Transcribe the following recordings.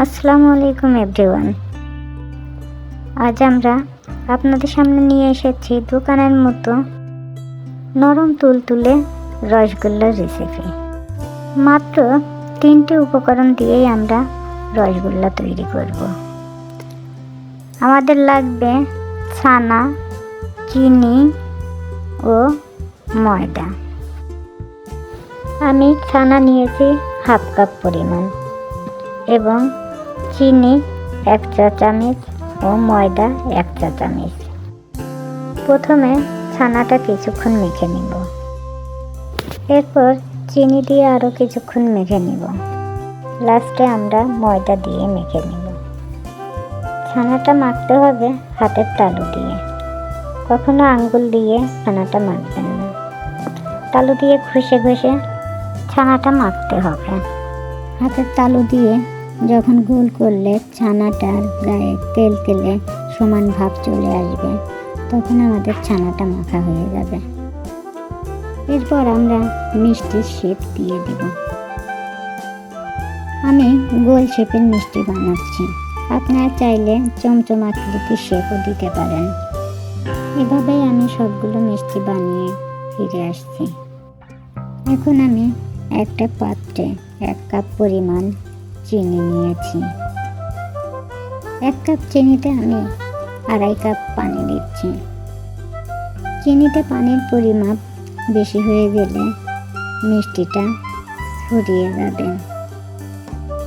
আসসালামু আলাইকুম, এভরিওয়ান। আজ আমরা আপনাদের সামনে নিয়ে এসেছি দোকানের মতো নরম তুলতুলে রসগোল্লার রেসিপি মাত্র তিনটে উপকরণ দিয়েই আমরা রসগোল্লা তৈরি করব। আমাদের লাগবে ছানা, চিনি ও ময়দা। আমি ছানা নিয়েছি হাফ কাপ পরিমাণ এবং চিনি, এক চা চামচ ও ময়দা, এক চা চামচ। প্রথমে ছানাটা কিছুক্ষণ মেখে নিব। এরপর চিনি দিয়ে আরও কিছুক্ষণ মেখে নিব। লাস্টে আমরা ময়দা দিয়ে মেখে নিব। ছানাটা মাখতে হবে হাতের তালু দিয়ে। কখনো আঙ্গুল দিয়ে ছানাটা মাখবেন না। তালু দিয়ে ঘষে ঘষে ছানাটা মাখতে হবে। হাতের তালু দিয়ে যখন গোল করলে ছানাটার গায়ে তেল তেলে সমান ভাব চলে আসবে, তখন আমাদের ছানাটা মাখা হয়ে যাবে। এরপর আমরা মিষ্টির শেপ দিয়ে দেব। আমি গোল শেপের মিষ্টি বানাচ্ছি। আপনারা চাইলে চমচম আকৃতির শেপও দিতে পারেন। এভাবেই আমি সবগুলো মিষ্টি বানিয়ে ফিরে আসছি। এখন আমি একটা পাত্রে এক কাপ পরিমাণ চিনি নিয়েছি। এক কাপ চিনিতে আমি আড়াই কাপ পানি দিচ্ছি। চিনিতে পানির পরিমাপ বেশি হয়ে গেলে মিষ্টিটা ছড়িয়ে যাবে।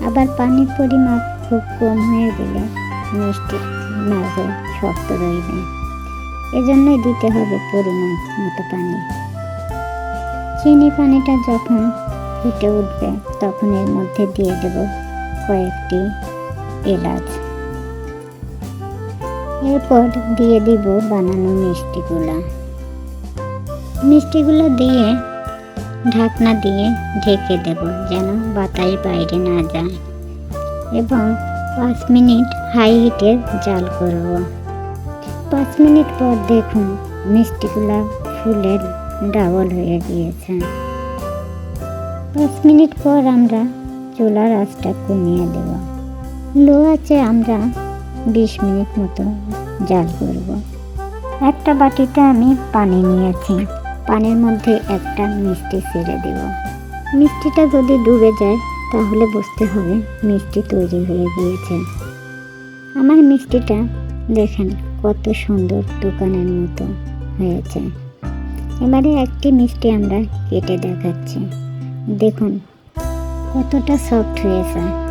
আবার পানির পরিমাপ খুব কম হয়ে গেলে মিষ্টি মাঝে শক্ত রইবে। এজন্যই দিতে হবে পরিমাণ মতো পানি। চিনি পানিটা যখন ফুটে উঠবে, তখন এর মধ্যে দিয়ে দেব কয়েকটি এলাচ। এরপর দিয়ে দিব বানানো মিষ্টিগুলা। মিষ্টিগুলো দিয়ে ঢাকনা দিয়ে ঢেকে দেব যেন বাতাস বাইরে না যায় এবং পাঁচ মিনিট হাই হিটে জাল করব। পাঁচ মিনিট পর দেখুন মিষ্টিগুলা ফুলের ডাবল হয়ে গিয়েছে। পাঁচ মিনিট পর আমরা চুলার আঁচটা কমিয়ে দেব। লো আছে আমরা বিশ মিনিট মতো জাল করব। একটা বাটিতে আমি পানি নিয়েছি। পানির মধ্যে একটা মিষ্টি ছেড়ে দেব। মিষ্টিটা যদি ডুবে যায়, তাহলে বুঝতে হবে মিষ্টি তৈরি হয়ে গিয়েছে। আমার মিষ্টিটা দেখেন কত সুন্দর দোকানের মতো হয়েছে। এবারে একটি মিষ্টি আমরা কেটে দেখাচ্ছি। দেখুন কতটা সফট হয়েছে।